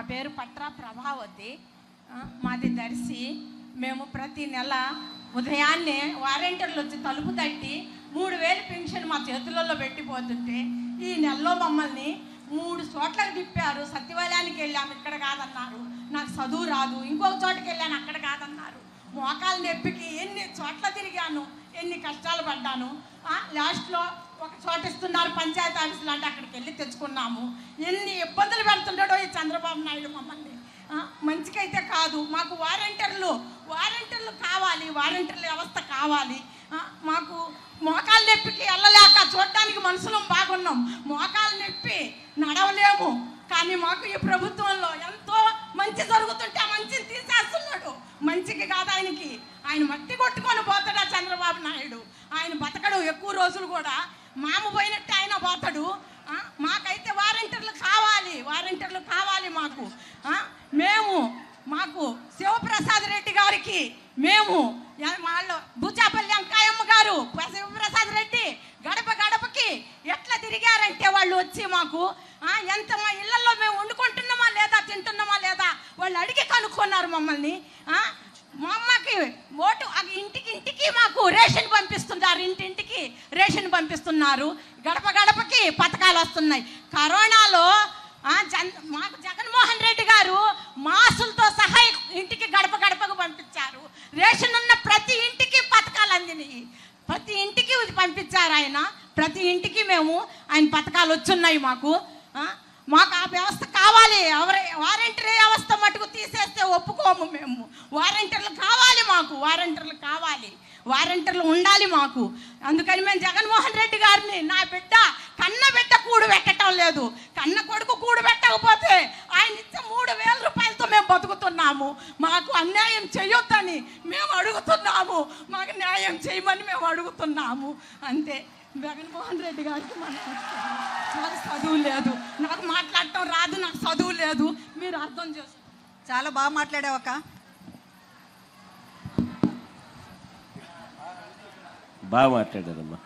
నా పేరు పట్రా ప్రభావతి. మాది దర్శి. మేము ప్రతి నెల ఉదయాన్నే వారంటీర్లు వచ్చి తలుపు తట్టి మూడు వేలు పెన్షన్ మా చేతులలో పెట్టిపోతుంటే ఈ నెలలో మమ్మల్ని మూడు చోట్లకు తిప్పారు. సత్యవాలయానికి వెళ్ళాము ఇక్కడ కాదన్నారు. నాకు చదువు రాదు ఇంకొక చోటకి వెళ్ళాను అక్కడ కాదన్నారు. మోకాల నొప్పికి ఎన్ని చోట్ల తిరిగాను ఎన్ని కష్టాలు పడ్డాను. లాస్ట్లో ఒక చోట ఇస్తున్నారు పంచాయతీ ఆఫీసులు అంటే అక్కడికి వెళ్ళి తెచ్చుకున్నాము ఎన్ని ఇబ్బందులు పెడుతుంటాడో ఈ చంద్రబాబు నాయుడు మమ్మల్ని. మంచికైతే కాదు. మాకు వారంటీర్లు వారంటీర్లు కావాలి వారంటీర్ల వ్యవస్థ కావాలి. మాకు మోకాలు నొప్పికి వెళ్ళలేక చూడడానికి మనుషులం బాగున్నాం. మోకాలు నొప్పి నడవలేము. కానీ మాకు ఈ ప్రభుత్వంలో ఎంతో మంచి జరుగుతుంటే ఆ మంచిని తీసేస్తున్నాడు. మంచికి కాదు ఆయనకి. ఆయన మట్టి కొట్టుకొని పోతాడా చంద్రబాబు నాయుడు ఆయన మూడు రోజులు కూడా మామ పోయినట్టు ఆయన పోతాడు. మాకైతే వారంటీర్లు కావాలి వారంటీర్లు కావాలి మాకు. మేము మాకు శివప్రసాద్ రెడ్డి గారికి మేము వాళ్ళు బుచాపల్లి అంకాయమ్మ గారు శివప్రసాద్ రెడ్డి గడప గడపకి ఎట్లా తిరిగారంటే వాళ్ళు వచ్చి మాకు ఎంత మా ఇళ్ళలో మేము వండుకుంటున్నామా లేదా తింటున్నామా లేదా వాళ్ళు అడిగి కనుక్కున్నారు మమ్మల్ని. మా అమ్మకి ఓటు ఇంటికి ఇంటికి మాకు రేషన్ పంపిస్తున్నారు ఇంటింటికి రేషన్ పంపిస్తున్నారు. గడప గడపకి పథకాలు వస్తున్నాయి. కరోనాలో జన్ మాకు జగన్మోహన్ రెడ్డి గారు మాసులతో సహా ఇంటికి గడప గడపకు పంపించారు. రేషన్ ఉన్న ప్రతి ఇంటికి పథకాలు అందినాయి. ప్రతి ఇంటికి పంపించారు ఆయన. ప్రతి ఇంటికి మేము ఆయన పథకాలు వచ్చున్నాయి మాకు. మాకు ఆ వ్యవస్థ కావాలి. ఎవరి వారంటీర్ వ్యవస్థ మటుకు తీసేస్తే ఒప్పుకోము మేము. వారంటీర్లు కావాలి. మాకు వారంటర్లు కావాలి. వారంటర్లు ఉండాలి మాకు. అందుకని మేము జగన్మోహన్ రెడ్డి గారిని నా బిడ్డ కన్న బిడ్డ కూడు పెట్టడం లేదు. కన్న కొడుకు కూడు పెట్టకపోతే ఆయన ఇచ్చే మూడు వేల రూపాయలతో మేము బతుకుతున్నాము. మాకు అన్యాయం చేయొద్దని మేము అడుగుతున్నాము. మాకు న్యాయం చేయమని మేము అడుగుతున్నాము. అంతే. జగన్మోహన్ రెడ్డి గారికి మన నాకు చదువు లేదు. నాకు మాట్లాడటం రాదు నాకు చదువు లేదు. మీరు అర్థం చేసుకో చాలా బాగా మాట్లాడావక్క బాగా మాట్లాడారమ్మా